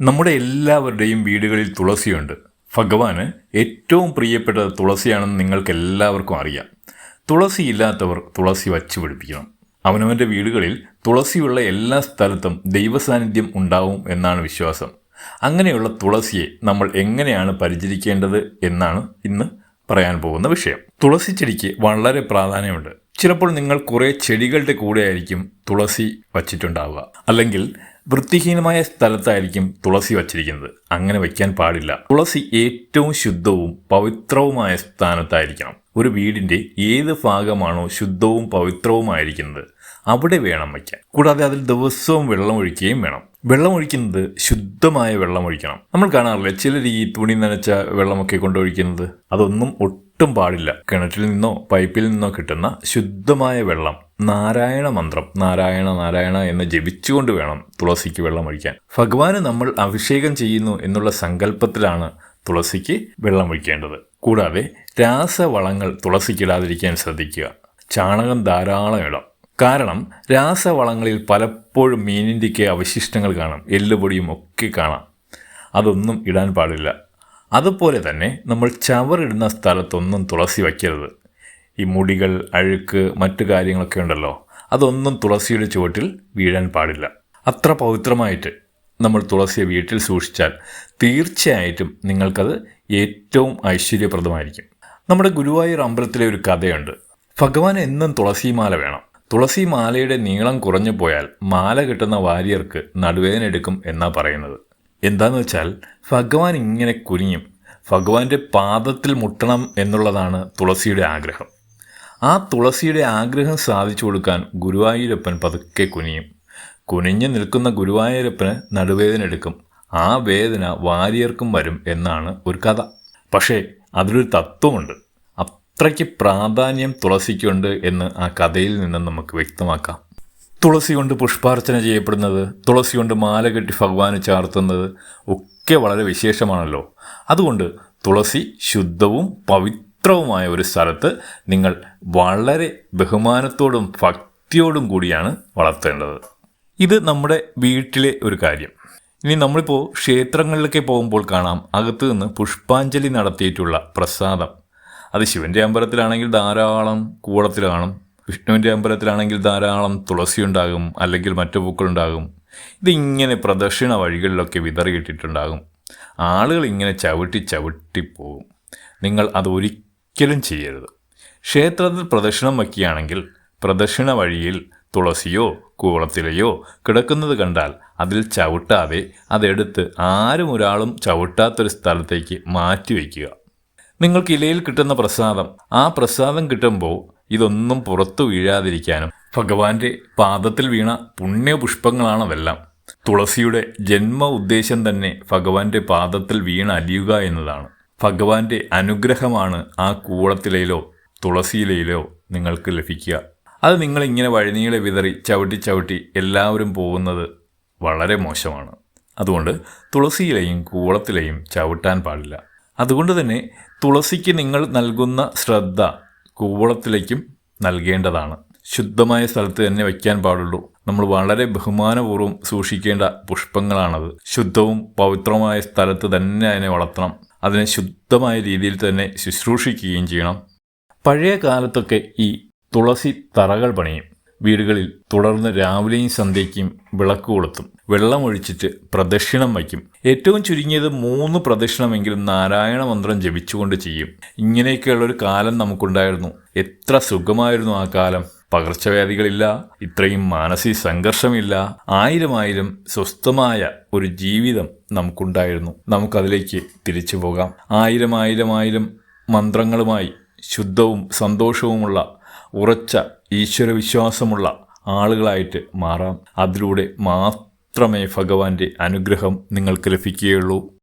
നമ്മുടെ എല്ലാവരുടെയും വീടുകളിൽ തുളസിയുണ്ട്. ഭഗവാന് ഏറ്റവും പ്രിയപ്പെട്ടത് തുളസിയാണെന്ന് നിങ്ങൾക്ക് എല്ലാവർക്കും അറിയാം. തുളസി ഇല്ലാത്തവർ തുളസി വച്ചു പിടിപ്പിക്കണം. അവനവന്റെ വീടുകളിൽ തുളസിയുള്ള എല്ലാ സ്ഥലത്തും ദൈവസാന്നിധ്യം ഉണ്ടാവും എന്നാണ് വിശ്വാസം. അങ്ങനെയുള്ള തുളസിയെ നമ്മൾ എങ്ങനെയാണ് പരിചരിക്കേണ്ടത് എന്നാണ് ഇന്ന് പറയാൻ പോകുന്ന വിഷയം. തുളസി ചെടിക്ക് വളരെ പ്രാധാന്യമുണ്ട്. ചിലപ്പോൾ നിങ്ങൾ കുറേ ചെടികളുടെ കൂടെ ആയിരിക്കും തുളസി വച്ചിട്ടുണ്ടാവുക. അല്ലെങ്കിൽ വൃത്തിഹീനമായ സ്ഥലത്തായിരിക്കും തുളസി വച്ചിരിക്കുന്നത്. അങ്ങനെ വയ്ക്കാൻ പാടില്ല. തുളസി ഏറ്റവും ശുദ്ധവും പവിത്രവുമായ സ്ഥാനത്തായിരിക്കണം. ഒരു വീടിന്റെ ഏത് ഭാഗമാണോ ശുദ്ധവും പവിത്രവുമായിരിക്കുന്നത്. അവിടെ വേണം വയ്ക്കാൻ. കൂടാതെ അതിൽ ദിവസവും വെള്ളം ഒഴിക്കുകയും വേണം. വെള്ളം ഒഴിക്കുന്നത് ശുദ്ധമായ വെള്ളം ഒഴിക്കണം നമ്മൾ കാണാറില്ല ചിലർ ഈ തുണി നനച്ച വെള്ളമൊക്കെ കൊണ്ടൊഴിക്കുന്നത്? അതൊന്നും ഒട്ടും പാടില്ല. കിണറ്റിൽ നിന്നോ പൈപ്പിൽ നിന്നോ കിട്ടുന്ന ശുദ്ധമായ വെള്ളം. നാരായണ മന്ത്രം നാരായണ നാരായണ എന്ന് ജപിച്ചുകൊണ്ട് വേണം തുളസിക്ക് വെള്ളം ഒഴിക്കാൻ. ഭഗവാന് നമ്മൾ അഭിഷേകം ചെയ്യുന്നു എന്നുള്ള സങ്കല്പത്തിലാണ് തുളസിക്ക് വെള്ളം ഒഴിക്കേണ്ടത്. കൂടാതെ രാസവളങ്ങൾ തുളസിക്കിടാതിരിക്കാൻ ശ്രദ്ധിക്കുക. ചാണകം ധാരാളം ഇടാം. കാരണം രാസവളങ്ങളിൽ പലപ്പോഴും മീനിന്റെയൊക്കെ അവശിഷ്ടങ്ങൾ കാണാം. എല്ലുപൊടിയും ഒക്കെ കാണാം. അതൊന്നും ഇടാൻ പാടില്ല. അതുപോലെ തന്നെ നമ്മൾ ചവറിടുന്ന സ്ഥലത്തൊന്നും തുളസി വയ്ക്കരുത്. ഈ മുടികൾ അഴുക്ക് മറ്റു കാര്യങ്ങളൊക്കെ ഉണ്ടല്ലോ അതൊന്നും തുളസിയുടെ ചുവട്ടിൽ വീഴാൻ പാടില്ല. അത്ര പവിത്രമായിട്ട് നമ്മൾ തുളസിയെ വീട്ടിൽ സൂക്ഷിച്ചാൽ തീർച്ചയായിട്ടും നിങ്ങൾക്കത് ഏറ്റവും ഐശ്വര്യപ്രദമായിരിക്കും. നമ്മുടെ ഗുരുവായൂർ അമ്പലത്തിലെ ഒരു കഥയുണ്ട്. ഭഗവാൻ എന്നും തുളസിമാല വേണം. തുളസി മാലയുടെ നീളം കുറഞ്ഞു പോയാൽ മാല കിട്ടുന്ന വാര്യർക്ക് നടുവേദന എടുക്കും എന്നാ പറയുന്നത്. എന്താന്ന് വെച്ചാൽ ഭഗവാൻ ഇങ്ങനെ കുനിയും. ഭഗവാന്റെ പാദത്തിൽ മുട്ടണം എന്നുള്ളതാണ് തുളസിയുടെ ആഗ്രഹം. ആ തുളസിയുടെ ആഗ്രഹം സാധിച്ചു കൊടുക്കാൻ ഗുരുവായൂരപ്പൻ പതുക്കെ കുനിയും. കുനിഞ്ഞു നിൽക്കുന്ന ഗുരുവായൂരപ്പന് നടുവേദന എടുക്കും. ആ വേദന വാര്യർക്കും വരും എന്നാണ് ഒരു കഥ. പക്ഷേ അതിലൊരു തത്വമുണ്ട്. അത്രയ്ക്ക് പ്രാധാന്യം തുളസിക്കുണ്ട് എന്ന് ആ കഥയിൽ നിന്ന് നമുക്ക് വ്യക്തമാക്കാം. തുളസി കൊണ്ട് പുഷ്പാർച്ചന ചെയ്യപ്പെടുന്നത് തുളസി കൊണ്ട് മാല കെട്ടി ഭഗവാന് ചാർത്തുന്നത് ഒക്കെ വളരെ വിശേഷമാണല്ലോ. അതുകൊണ്ട് തുളസി ശുദ്ധവും പവിത്രവുമായ ഒരു സ്ഥലത്ത് നിങ്ങൾ വളരെ ബഹുമാനത്തോടും ഭക്തിയോടും കൂടിയാണ് വളർത്തേണ്ടത്. ഇത് നമ്മുടെ വീട്ടിലെ ഒരു കാര്യം. ഇനി നമ്മളിപ്പോൾ ക്ഷേത്രങ്ങളിലൊക്കെ പോകുമ്പോൾ കാണാം അകത്തു നിന്ന് പുഷ്പാഞ്ജലി നടത്തിയിട്ടുള്ള പ്രസാദം. അത് ശിവന്റെ അമ്പലത്തിലാണെങ്കിൽ ധാരാളം കൂടത്തിൽ കാണും വിഷ്ണുവിന്റെ അമ്പലത്തിലാണെങ്കിൽ ധാരാളം തുളസി ഉണ്ടാകും അല്ലെങ്കിൽ മറ്റു പൂക്കളുണ്ടാകും. ഇതിങ്ങനെ പ്രദക്ഷിണ വഴികളിലൊക്കെ വിതറിയിട്ടിട്ടുണ്ടാകും. ആളുകൾ ഇങ്ങനെ ചവിട്ടി ചവിട്ടി പോകും. നിങ്ങൾ അത് ചെയ്യരുത്. ക്ഷേത്രത്തിൽ പ്രദക്ഷിണം വയ്ക്കുകയാണെങ്കിൽ പ്രദക്ഷിണ വഴിയിൽ തുളസിയോ കൂവളത്തിലയോ കിടക്കുന്നത് കണ്ടാൽ അതിൽ ചവിട്ടാതെ അതെടുത്ത് ആരും ഒരാളും ചവിട്ടാത്തൊരു സ്ഥലത്തേക്ക് മാറ്റി വയ്ക്കുക. നിങ്ങൾക്ക് ഇലയിൽ കിട്ടുന്ന പ്രസാദം ആ പ്രസാദം കിട്ടുമ്പോൾ ഇതൊന്നും പുറത്തു വീഴാതിരിക്കാനും ഭഗവാന്റെ പാദത്തിൽ വീണ പുണ്യപുഷ്പങ്ങളാണതെല്ലാം തുളസിയുടെ ജന്മ ഉദ്ദേശം തന്നെ ഭഗവാന്റെ പാദത്തിൽ വീണ അലിയുക എന്നതാണ്. ഭഗവാന്റെ അനുഗ്രഹമാണ് ആ കൂളത്തിലയിലോ തുളസിയിലയിലോ നിങ്ങൾക്ക് ലഭിക്കുക. അത് നിങ്ങളിങ്ങനെ വഴിനീളെ വിതറി ചവിട്ടി ചവിട്ടി എല്ലാവരും പോകുന്നത് വളരെ മോശമാണ്. അതുകൊണ്ട് തുളസിയിലെയും കൂളത്തിലെയും ചവിട്ടാൻ പാടില്ല. അതുകൊണ്ട് തന്നെ തുളസിക്ക് നിങ്ങൾ നൽകുന്ന ശ്രദ്ധ കൂവളത്തിലേക്കും നൽകേണ്ടതാണ്. ശുദ്ധമായ സ്ഥലത്ത് തന്നെ വയ്ക്കാൻ പാടുള്ളൂ. നമ്മൾ വളരെ ബഹുമാനപൂർവം സൂക്ഷിക്കേണ്ട പുഷ്പങ്ങളാണത്. ശുദ്ധവും പവിത്രവുമായ സ്ഥലത്ത് തന്നെ അതിനെ വളർത്തണം. അതിനെ ശുദ്ധമായ രീതിയിൽ തന്നെ ശുശ്രൂഷിക്കുകയും ചെയ്യണം. പഴയ കാലത്തൊക്കെ ഈ തുളസി തറകൾ പണിയും. വീടുകളിൽ തുടർന്ന് രാവിലെയും സന്ധ്യയ്ക്കും വിളക്ക് കൊളുത്തും. വെള്ളമൊഴിച്ചിട്ട് പ്രദക്ഷിണം വയ്ക്കും. ഏറ്റവും ചുരുങ്ങിയത് മൂന്ന് പ്രദക്ഷിണമെങ്കിലും നാരായണ മന്ത്രം ജപിച്ചുകൊണ്ട് ചെയ്യും. ഇങ്ങനെയൊക്കെയുള്ളൊരു കാലം നമുക്കുണ്ടായിരുന്നു. എത്ര സുഖമായിരുന്നു ആ കാലം. പകർച്ചവ്യാധികളില്ല ഇത്രയും മാനസിക സംഘർഷമില്ല. ആയിരം ആയിരം സ്വസ്ഥമായ ഒരു ജീവിതം നമുക്കുണ്ടായിരുന്നു. നമുക്കതിലേക്ക് തിരിച്ചു പോകാം. ആയിരം ആയിരം ആയിരം മന്ത്രങ്ങളുമായി ശുദ്ധവും സന്തോഷവുമുള്ള ഉറച്ച ഈശ്വരവിശ്വാസമുള്ള ആളുകളായിട്ട് മാറാം. അതിലൂടെ മാത്രമേ ഭഗവാന്റെ അനുഗ്രഹം നിങ്ങൾക്ക് ലഭിക്കുകയുള്ളൂ.